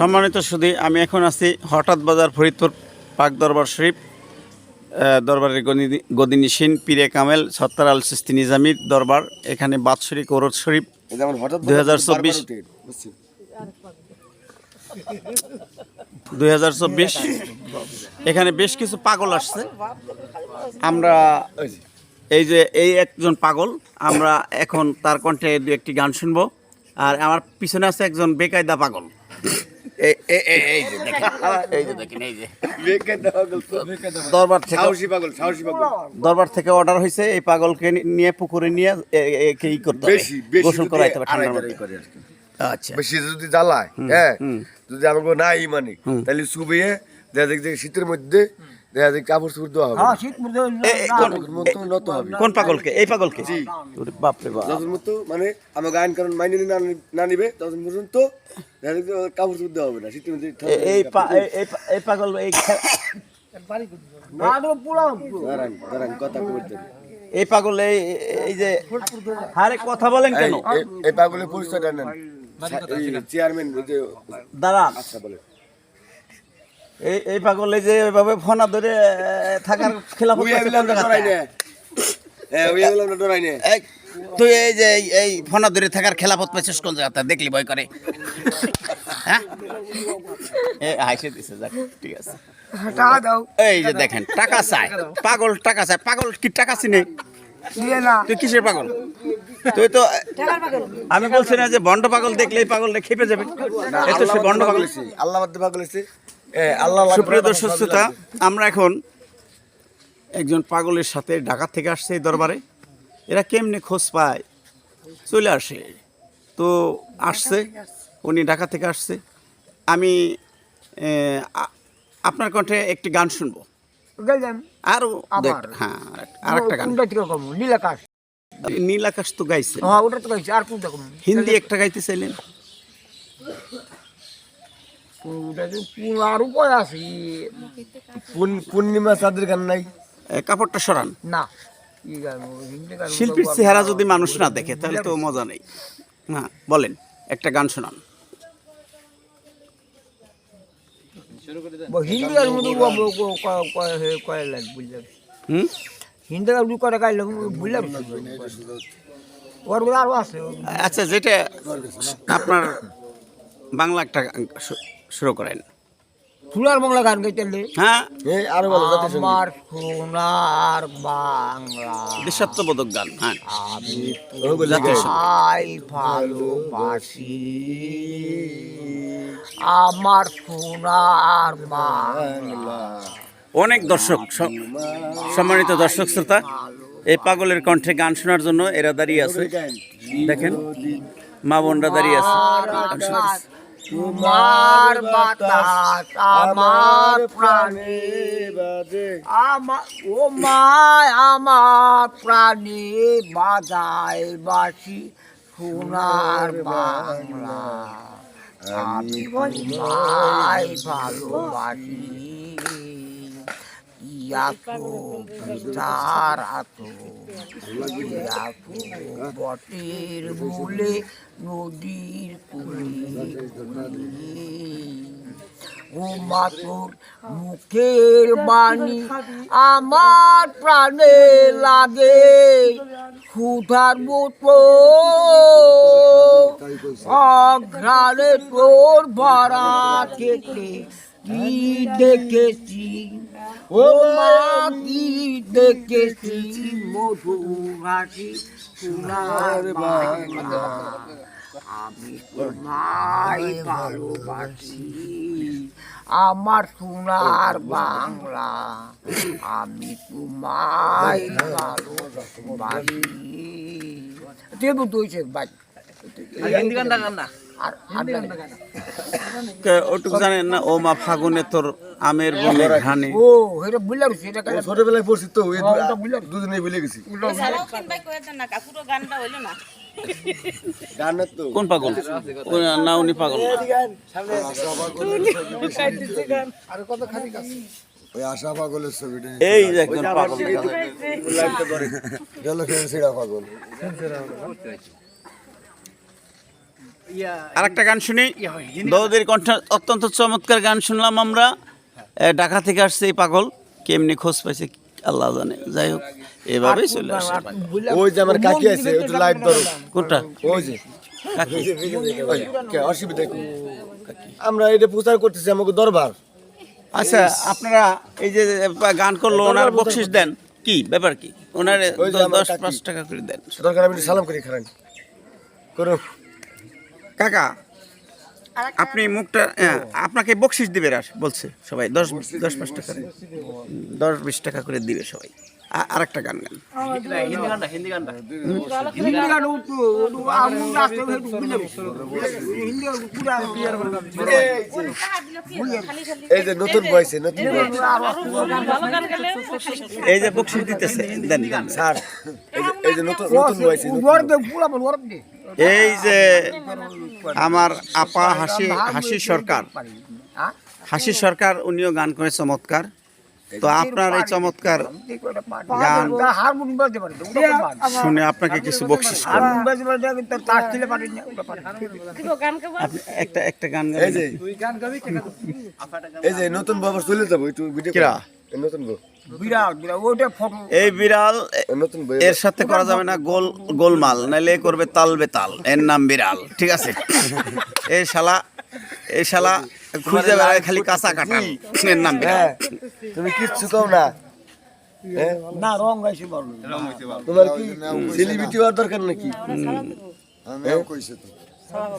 সম্মানিত সুদী আমি এখন আছি হঠাৎ বাজার ফরিদপুর পাক দরবার শরীফ দরবারের গদিনী গদিনিসীন পীরে কামেল সত্তার আল সিস্তি নিজামির দরবার এখানে বাৎসরিক ওরদ শরীফ হঠাৎ 2024 বুঝছি। দুই এখানে বেশ কিছু পাগল আসছে। আমরা এই যে এই একজন পাগল আমরা এখন তার কণ্ঠে দু একটি গান শুনব। আর আমার পিছনে আছে একজন বেকায়দা পাগল। এই- এই- এই- এই যে দেখেন, এই যে দেখেন, এই যে। বেকায়দা পাগল তো। দরবার থেকে সাহসী পাগল সাহসী পাগল। দরবার থেকে অর্ডার হয়েছে এই পাগলকে নিয়ে পুকুরে নিয়ে ই করতে গোসল করাইতে হবে ঠান্ডার মধ্যে। আচ্ছা। বেশি যদি জ্বালায় হ্যাঁ যদি আমাকে নাই মানে তাহলে চুবিয়ে দেখা শীতের মধ্যে কাপড় চোপড় দেওয়া হবে এ- এ- কোন- যতক্ষণ মতো নত হবে। কোন পাগলকে? এই পাগলকে? ওরে বাপরে বাপ। যতক্ষণ মতো মানে আমাকে আইন কারণ মাইনে না না নিবে ততক্ষণ পর্যন্ত দেখা যাক যে কাপড় চোপড় দেওয়া হবে না শীতের এই এই- এই পা- এই পাগল এই কথা এই পাগল যে আরে কথা বলেন কেন? এই পাগলের পরিচয়টা নেন। চেয়ারম্যান দাঁড়ান। আচ্ছা বলে এই এই পাগল এই যে এভাবে ফোনা ধরে থাকার খেলা উই এগুলো আমরা ডরাই না। হ্যাঁ উই এগুলো আমরা ডরাই না। এই তুই এই যে এই- ফোনা ধরে থাকার খেলাপথ পেছিস কোন জায়গাতে? দেখলি ভয় করে। হ্যাঁ? এ হাসে দিছে যাক ঠিক আছে। টাকা দাও। এই যে দেখেন টাকা চায়। পাগল টাকা চায়। পাগল কি টাকা চিনে? দিয়ে না। তুই কিসের পাগল? তুই তো আমি বলছি না যে বন্ড পাগল দেখলে এই পাগল খেপে যাবে। এই তো সে বন্ড পাগল। আল্লাহ বাদ পাগল সুপ্রিয় দর্শক শ্রোতা আমরা এখন একজন পাগলের সাথে ঢাকা থেকে আসছে এই দরবারে। এরা কেমনে খোঁজ পায়? চলে আসে। তো আসছে উনি ঢাকা থেকে আসছে। আমি আপনার কণ্ঠে একটি গান শুনব। আরও আবার? হ্যাঁ আর একটা গান। নীলাকাশ। নীল আকাশ তো গাইছে হ্যাঁ ওটা তো গাইছে। আর কোনটা হিন্দি একটা গাইতে চাইলেন? আর উপায় আছে? পূর্ণিমা চাঁদের গান নাই? কাপড়টা সরান। না শিল্পীর চেহারা যদি মানুষ না দেখে তাহলে তো মজা নেই। হ্যাঁ বলেন একটা গান শোনান। মতো বুঝলাম। হুম? করে গাইলাম বুঝলাম। আছে। আচ্ছা যেটা আপনার বাংলা একটা শুরু করেন। ফুলার বাংলা গান গাইতে হ্যাঁ। আরও ভালো আমার সোনার বাংলা। দেশাত্মবোধক গান হ্যাঁ। আমি ভালোবাসি। আমার সোনার বাংলা। অনেক দর্শক সম্মানিত দর্শক শ্রোতা এই পাগলের কণ্ঠে গান শোনার জন্য এরা দাঁড়িয়ে আছে। দেখেন মা বোনরা দাঁড়িয়ে আছে। তোমার বাতাস আমার প্রাণী বাজে। আমার ও মায় আমার প্রাণী বাজায় বাসি সোনার বাংলা। আমি ভালোবাসি। ইয়াতো বিচার আতো বটের মূলে নদীর কুলে ও মাতোর মুখের বাণী আমার প্রাণে লাগে, ক্ষুধার মতো অঘ্রাণে তোর ভরা খেতে কি দেখেছি ও মা কি দেখেছি মধুর হাসি সোনার বাংলা আমি তোমায় ভালোবাসি আমার সোনার বাংলা আমি তোমায় ভালোবাসি ভাই আর আর গান না। কে- ওটুকু জানেন না ও মা ফাগুনে তোর আমের বনে ঘানে ও এটা বুঝলাম সেটা ও ছোটবেলায় পড়ছি তো ওই হ্যাঁ, ওটা বুঝলাম। দুদিনে ভুলে গেছি। এছাড়াও কিনবা কয়ে দেন না পুরো গানটা হইল না। গানের তো। কোন পাগল? ও না উনি পাগল ওই আশা পাগলের ছবিটা। এই যে একজন পাগল। গেল খেয়ে সেরা পাগল। আর একটা গান শুনি। দৌদের কণ্ঠ অত্যন্ত চমৎকার গান শুনলাম আমরা। ঢাকা থেকে আসছে এই পাগল। কেমনি খোঁজ পাইছে আল্লাহ জানে। যাই হোক এভাবেই চলে আসে ওই যে আমার কাকি আছে একটু লাইট ধরো। কোনটা? ওই যে কাকি। অসুবিধা আমরা এটা প্রচার করতেছি আমাকে দরবার। আচ্ছা আপনারা এই যে গান করল ওনার বকশিস দেন। কি? ব্যাপার কি? ওনার ওই দশ পাঁচ টাকা করে দেন। দরকার আমি সালাম করি খারান। করো কাকা আপনি মুখটা হ্যাঁ, আপনাকে বকশিস দিবে আর বলছে সবাই দশ দশ পাঁচ টাকা করে। দশ বিশ টাকা করে দিবে সবাই। আর একটা গান গান। হিন্দি হিন্দি এই যে নতুন বয়সে নতুন এই যে বকশিস দিতেছে দেন স্যার এই যে এই যে নতুন নতুন বয়সে এই যে আমার আপা হাসি হাসি সরকার। হাসি সরকার উনিও গান করে চমৎকার। তো আপনার এই চমৎকার গান শুনে আপনাকে কিছু বকশিস একটা একটা গান এই যে এই যে নতুন বাবার চলে যাব একটু নতুন বউ। ফটো। এই বিড়াল এর সাথে করা যাবে না গোল গোলমাল নাইলে করবে তাল বেতাল এর নাম বিড়াল ঠিক আছে? এই শালা এই শালা খুঁজে বেড়ায় খালি কাঁচা কাটাল এর নাম বিড়াল। হ্যাঁ তুমি কিচ্ছু কও না। হ্যাঁ না রং গাইছে তোমার কি সেলিব্রিটি হওয়ার দরকার নাকি? আমিও কইছে তো।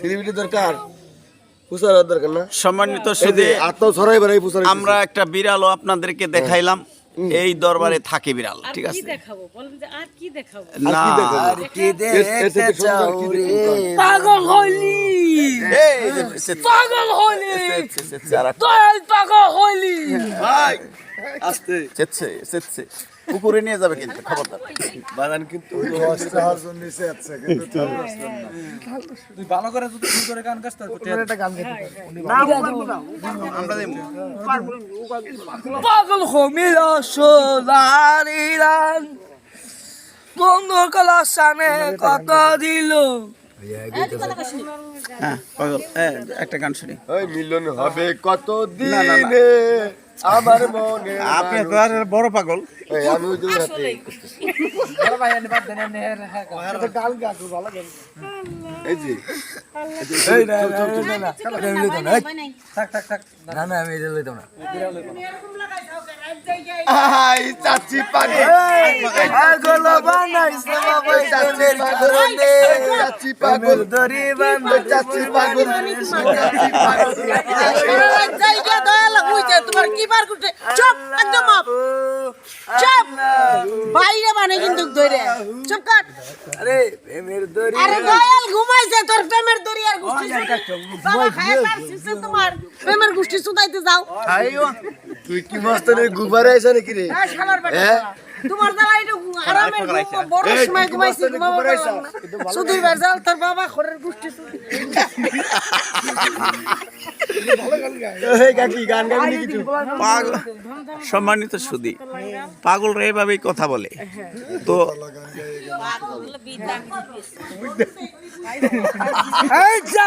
সেলিব্রিটি দরকার? পুষার হওয়ার দরকার না? সম্মানিত আমরা একটা বিড়ালও আপনাদেরকে দেখাইলাম। এই দরবারে থাকে বিড়াল ঠিক আছে দেখাবো বলেন যে আর কি দেখাবো না পাগল হইলি পাগল হইলি পাগল হইলি আস্তে। চেচ্ছে চেচ্ছে। পুকুরে নিয়ে যাবে কিন্তু খবরদার। বাগান কিন্তু দশ টাকার জন্য নিচে আছে কিন্তু তার রাস্তা না। আমরা দেবো পাগল হমিল সোলারিলান বন্ধ কলা সামনে কত দিল। হ্যাঁ হ্যাঁ একটা গান শুনি। ওই মিলন হবে কত না, না। দিনে আমার মনে আপনি তো আর বড় পাগল এই, আমি ওই যে হাতে এই যে এই না না না না এটা আমি লইতাম না এই, না না আমি এটা লইতাম না আই চাচি পাগল পাগল বানাইছে বাবা চাচি পাগল রে চাচি পাগল ধরি বান্ধ চাচি পাগল চাচি পাগল জায়গা দয়া লাগুইছে তোমার কি বার করতে চুপ একদম আপ চুপ বাইরে মানে কিন্তু ধরে চুপ কর আরে প্রেমের দড়ি। আরে দয়াল ঘুমাইছে তোর প্রেমের দড়ি আর গুষ্টি বাবা খায় তার শিশু তোমার। প্রেমের গুষ্টি সুদাইতে যাও। তুই কি মস্তানে গুবারে আইছ নাকি রে? এই শালার বেটা হ্যাঁ? তোমার দ্বারা এটা আরামের বড় সময় ঘুমাইছি ঘুমাবো। সুধীর বেজাল তোর বাবা খরের গুষ্টি পাগল। সম্মানিত সুদী। পাগলরা এভাবেই কথা বলে। তো এই যা।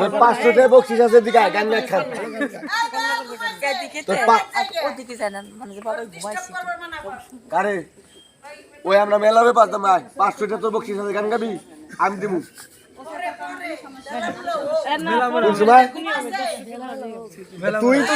তোর পাঁচশো টাকা বকশিস আছে দিকে গান গান খান কারে ওই আমরা মেলারে পাতাম পাঁচশো টাকা তোর বকশিস আছে গান গাবি আমি দিব তুই তো